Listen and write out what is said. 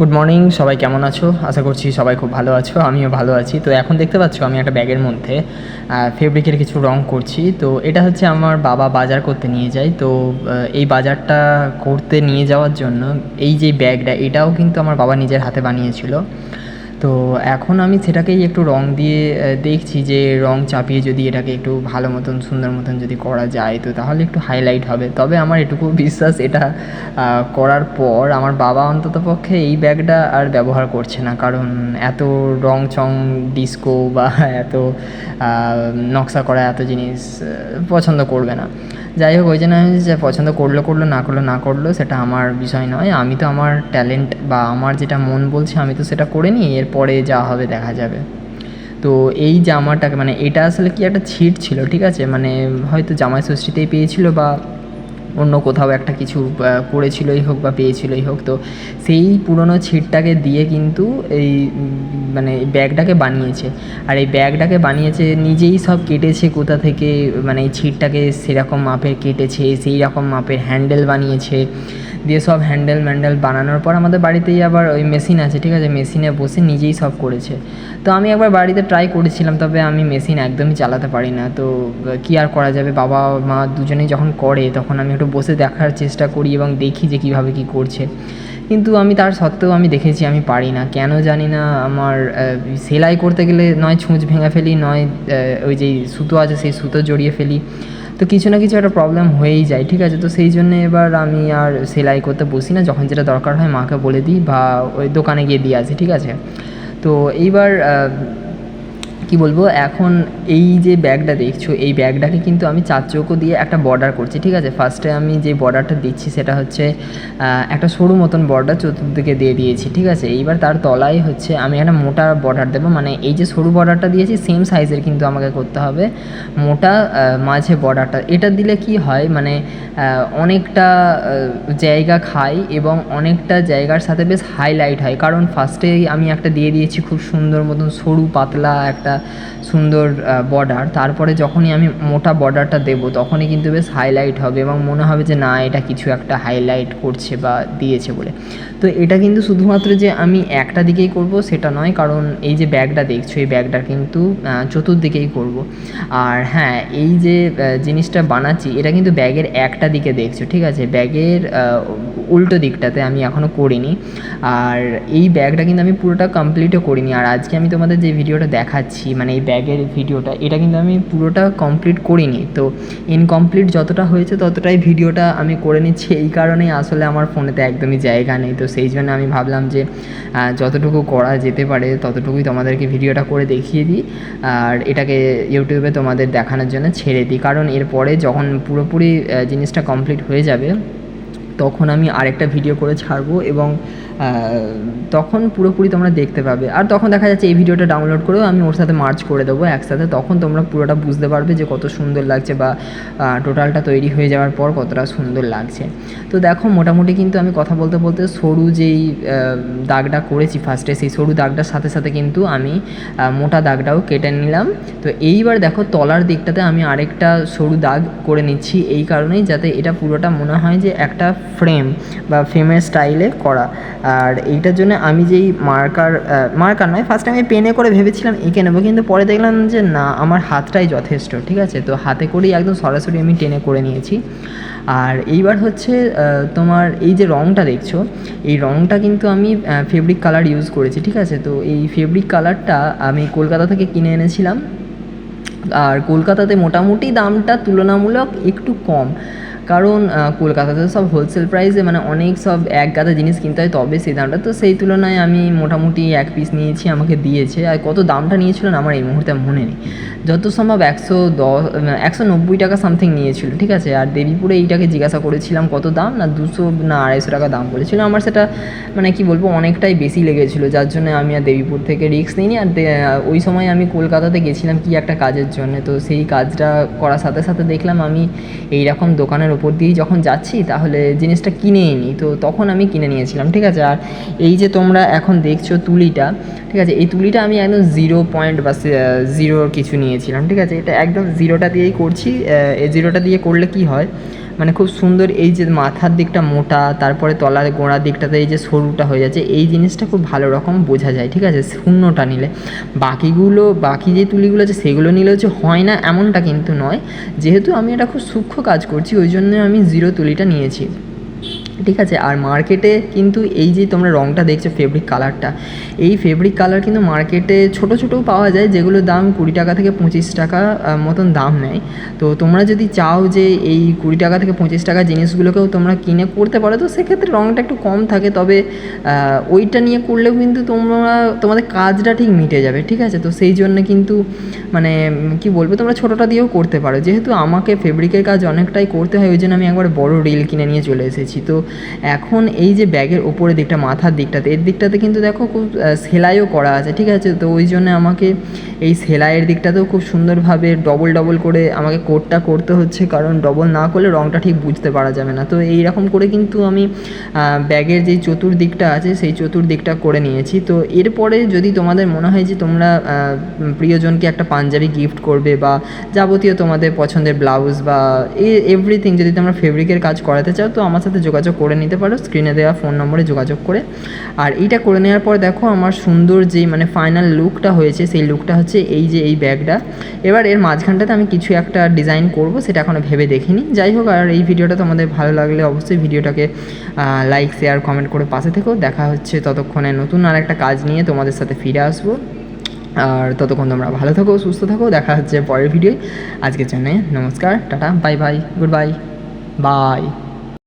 Good morning সবাই কেমন আছো? আশা করছি সবাই খুব ভালো আছো, আমিও ভালো আছি। তো এখন দেখতে পাচ্ছ আমি একটা ব্যাগের মধ্যে ফেব্রিকের কিছু রং করছি। তো এটা হচ্ছে আমার বাবা বাজার করতে নিয়ে যায়। তো এই বাজারটা করতে নিয়ে যাওয়ার জন্য এই যে ব্যাগটা, এটাও কিন্তু আমার বাবা নিজের হাতে বানিয়েছিল। তো এখন আমি সেটাকেই একটু রং দিয়ে দেখছি যে রং চাপিয়ে যদি এটাকে একটু ভালো মতন, সুন্দর মতন যদি করা যায়, তো তাহলে একটু হাইলাইট হবে। তবে আমার এটুকু বিশ্বাস এটা করার পর আমার বাবা অন্তত পক্ষে এই ব্যাগটা আর ব্যবহার করছে না। কারণ এত রং চং ডিস্কো বা এত নকশা করা এত জিনিস পছন্দ করবে না। যাই হোক, ওই জন্য যে পছন্দ করল করল, না করল না করল, সেটা আমার বিষয় নয়। আমি তো আমার ট্যালেন্ট বা আমার যেটা মন বলছে, আমি তো সেটা করে নিই। এরপরে যা হবে দেখা যাবে। তো এই জামাটাকে মানে এটা আসলে কি একটা ছিট ছিল, ঠিক আছে? মানে হয়তো জামাই ষষ্ঠীতেই পেয়েছিল বা অন্য কোথাও একটা কিছু করেছিলই হোক বা পেয়েছিলই হোক। তো সেই পুরনো ছিটটাকে দিয়ে কিন্তু এই মানে ব্যাগটাকে বানিয়েছে। আর এই ব্যাগটাকে বানিয়েছে, নিজেই সব কেটেছে কোথা থেকে মানে এই ছিটটাকে সেরকম মাপের কেটেছে সেই রকম মাপের হ্যান্ডেল বানিয়েছে। দিয়ে সব হ্যান্ডেল ম্যান্ডেল বানানোর পর আমাদের বাড়িতেই আবার ওই মেশিন আছে, ঠিক আছে? মেশিনে বসে নিজেই সব করেছে। তো আমি একবার বাড়িতে ট্রাই করেছিলাম, তবে আমি মেশিন একদমই চালাতে পারি না। তো কী আর করা যাবে? বাবা, মা দুজনেই যখন করে, তখন আমি একটু বসে দেখার চেষ্টা করি এবং দেখি যে কীভাবে কী করছে। কিন্তু আমি তার সত্ত্বেও আমি দেখেছি আমি পারি না। কেন জানি না, আমার সেলাই করতে গেলে নয় ছুঁচ ভেঙে ফেলি, নয় ওই যে সুতো আছে, সেই সুতো জড়িয়ে ফেলি। তো কিছু না কিছু একটা প্রবলেম হয়েই যায়, ঠিক আছে? তো সেই জন্য এবার আমি আর সেলাই করতে বসি না। যখন যেটা দরকার হয় মাকে বলে দিই বা ওই দোকানে গিয়ে দিয়ে আসি, ঠিক আছে? তো এইবার কি বলব, এখন এই যে ব্যাগটা দেখছ, এই ব্যাগটাকে কিন্তু আমি চার চৌকো দিয়ে একটা বর্ডার করছি, ঠিক আছে? ফার্স্টে আমি যে বর্ডারটা দিচ্ছি সেটা হচ্ছে একটা সরু মতন বর্ডার চতুর্দিকে দিয়ে দিয়েছি, ঠিক আছে? এইবার তার তলায় হচ্ছে আমি একটা মোটা বর্ডার দেবো মানে এই যে সরু বর্ডারটা দিয়েছি সেম সাইজের কিন্তু আমাকে করতে হবে। মোটা মাঝে বর্ডারটা এটা দিলে কি হয় মানে অনেকটা জায়গা খায় এবং অনেকটা জায়গার সাথে বেশ হাইলাইট হয়। কারণ ফার্স্টেই আমি একটা দিয়ে দিয়েছি খুব সুন্দর মতন সরু পাতলা একটা সুন্দর বর্ডার তারপরে যখনই আমি মোটা বর্ডারটা দেবো, তখনই কিন্তু বেশ হাইলাইট হবে এবং মনে হবে যে, না, এটা কিছু একটা হাইলাইট করছে বা দিয়েছে বলে। তো এটা কিন্তু শুধুমাত্র যে, আমি একটা দিকেই করব, সেটা নয়। কারণ এই যে ব্যাগটা দেখছ, এই ব্যাগটা কিন্তু চতুর্দিকেই করব। আর হ্যাঁ এই যে জিনিসটা বানাচ্ছি, এটা কিন্তু ব্যাগের একটা দিকে দেখছ, ঠিক আছে? ব্যাগের উল্টো দিকটাতে আমি এখনও করিনি। আর এই ব্যাগটা কিন্তু আমি পুরোটা কমপ্লিটও করিনি। আর আজকে আমি তোমাদের যে ভিডিওটা দেখাচ্ছি মানে এই ব্যাগের ভিডিওটা, এটা কিন্তু আমি পুরোটা কমপ্লিট করিনি। তো ইনকমপ্লিট যতটা হয়েছে ততটাই ভিডিওটা আমি করে নিচ্ছি। এই কারণেই আসলে আমার ফোনেতে একদমই জায়গা নেই। তো সেই জন্য আমি ভাবলাম যে যতটুকু করা যেতে পারে ততটুকুই তোমাদেরকে ভিডিওটা করে দেখিয়ে দিই। আর এটাকে ইউটিউবে তোমাদের দেখানোর জন্য ছেড়ে দিই। কারণ এরপরে যখন পুরোপুরি জিনিসটা কমপ্লিট হয়ে যাবে তখন আমি আরেকটা ভিডিও করে ছাড়বো এবং তখন পুরোপুরি তোমরা দেখতে পাবে। আর তখন দেখা যাচ্ছে এই ভিডিওটা ডাউনলোড করেও আমি ওর সাথে মার্চ করে দেবো একসাথে। তখন তোমরা পুরোটা বুঝতে পারবে যে কত সুন্দর লাগছে বা টোটালটা তৈরি হয়ে যাওয়ার পর কতটা সুন্দর লাগছে। তো দেখো, মোটামুটি কিন্তু আমি কথা বলতে বলতে সরু যেই দাগটা করেছি ফার্স্টে সেই সরু দাগটার সাথে সাথে কিন্তু আমি মোটা দাগটাও কেটে নিলাম। তো এইবার দেখো, তলার দিকটাতে আমি আরেকটা সরু দাগ করে নিচ্ছি। এই কারণেই যাতে এটা পুরোটা মনে হয় যে একটা ফ্রেম বা ফ্রেমের স্টাইলে করা। আর এইটার জন্য আমি যেই মার্কার মার্কার নয় ফার্স্টে আমি পেনে করে ভেবেছিলাম এঁকে নেব, কিন্তু পরে দেখলাম যে না, আমার হাতটাই যথেষ্ট, ঠিক আছে? তো হাতে করেই একদম সরাসরি আমি টেনে করে নিয়েছি। আর এইবার হচ্ছে তোমার এই যে রঙটা দেখছ, এই রঙটা কিন্তু আমি ফেব্রিক কালার ইউজ করেছি, ঠিক আছে? তো এই ফেব্রিক কালারটা আমি কলকাতা থেকে কিনে এনেছিলাম। আর কলকাতাতে মোটামুটি দামটা তুলনামূলক একটু কম। কারণ কলকাতাতে সব হোলসেল প্রাইসে মানে অনেক সব এক গাদা জিনিস কিনতে হয়, তবে সেই দামটা তো সেই তুলনায় আমি মোটামুটি এক পিস নিয়েছি, আমাকে দিয়েছে। আর কত দামটা নিয়েছিলেন আমার এই মুহূর্তে মনে নেই। যত সম্ভব একশো দশ একশো নব্বই টাকা সামথিং নিয়েছিল, ঠিক আছে? আর দেবীপুরে এইটাকে জিজ্ঞাসা করেছিলাম, কত দাম? না, দুশো, না, আড়াইশো টাকা দাম বলেছিল। আমার সেটা মানে কি বলব, অনেকটাই বেশি লেগেছিলো, যার জন্য আমি আর দেবীপুর থেকে রিস্ক নিইনি। আর ওই সময় আমি কলকাতাতে গেছিলাম কি একটা কাজের জন্য, তো সেই কাজটা করার সাথে সাথে দেখলাম আমি এই রকম দোকানের ওপর দিয়েই যখন যাচ্ছি, তাহলে জিনিসটা কিনেই নিই তো তখন আমি কিনে নিয়েছিলাম, ঠিক আছে? আর এই যে তোমরা এখন দেখছ তুলিটা, ঠিক আছে? এই তুলিটা আমি একদম জিরো পয়েন্ট বা জিরোর কিছু নিয়েছিলাম, ঠিক আছে? এটা একদম জিরোটা দিয়েই করছি এই জিরোটা দিয়ে করলে কি হয়? মানে খুব সুন্দর এই যে মাথার দিকটা মোটা, তারপরে তলার গোড়ার দিকটাতে এই যে সরুটা হয়ে যাচ্ছে, এই জিনিসটা খুব ভালো রকম বোঝা যায়, ঠিক আছে? শূন্যটা নিলে। বাকিগুলো, বাকি যে তুলিগুলো আছে, সেগুলো নিলে হচ্ছে হয় না এমনটা কিন্তু নয়। যেহেতু আমি এটা খুব সূক্ষ্ম কাজ করছি, ওই জন্য আমি জিরো তুলিটা নিয়েছি। ঠিক আছে, আর মার্কেটে কিন্তু এই যে তোমরা রঙটা দেখছ ফেব্রিক কালারটা এই ফেব্রিক কালার কিন্তু মার্কেটে ছোটো ছোটোও পাওয়া যায়, যেগুলোর দাম কুড়ি টাকা থেকে পঁচিশ টাকা মতন দাম নেয়। তো তোমরা যদি চাও যে এই কুড়ি টাকা থেকে পঁচিশ টাকা জিনিসগুলোকেও তোমরা কিনে করতে পারো, তো সেক্ষেত্রে রঙটা একটু কম থাকে। তবে ওইটা নিয়ে করলেও কিন্তু তোমরা, তোমাদের কাজটা ঠিক মিটে যাবে, ঠিক আছে? তো সেই জন্য কিন্তু মানে কি বলব, তোমরা ছোটোটা দিয়েও করতে পারো। যেহেতু আমাকে ফেব্রিকের কাজ অনেকটাই করতে হয়, ওই জন্য আমি একবার বড় রিল কিনে নিয়ে চলে এসেছি। তো এখন এই যে ব্যাগের ওপরের দিকটা, মাথার দিকটাতে, এর দিকটাতে কিন্তু দেখো খুব সেলাইও করা আছে, ঠিক আছে? তো ওই জন্য আমাকে এই সেলাইয়ের দিকটাতেও খুব সুন্দরভাবে ডবল ডবল করে আমাকে কোটটা করতে হচ্ছে, কারণ ডবল না করলে রঙটা ঠিক বুঝতে পারা যাবে না। তো এই রকম করে কিন্তু আমি ব্যাগের যে চতুর্দিকটা আছে, সেই চতুর্দিকটা করে নিয়েছি। তো এরপরে যদি তোমাদের মনে হয় যে তোমরা প্রিয়জনকে একটা পাঞ্জাবি গিফট করবে বা যাবতীয় তোমাদের পছন্দের ব্লাউজ বা এভরিথিং যদি তোমরা ফেব্রিকের কাজ করাতে চাও, তো আমার সাথে যোগাযোগ করে নিতে পারো। স্ক্রিনে দেওয়া ফোন নম্বরে যোগাযোগ করে। আর এইটা করে নেওয়ার পর দেখো আমার সুন্দর যে মানে ফাইনাল লুকটা হয়েছে, সেই লুকটা হচ্ছে এই যে এই ব্যাগটা। এবার এর মাঝখানটাতে আমি কিছু একটা ডিজাইন করব, সেটা এখনও ভেবে দেখিনি। যাই হোক, আর এই ভিডিওটা তোমাদের ভালো লাগলে অবশ্যই ভিডিওটাকে লাইক শেয়ার কমেন্ট করে পাশে থেকেও দেখা হচ্ছে ততক্ষণে নতুন আর একটা কাজ নিয়ে তোমাদের সাথে ফিরে আসব। আর ততক্ষণ তোমরা ভালো থাকো, সুস্থ থাকো। দেখা হচ্ছে পরের ভিডিও আজকের জন্য নমস্কার, ta-ta bye bye goodbye bye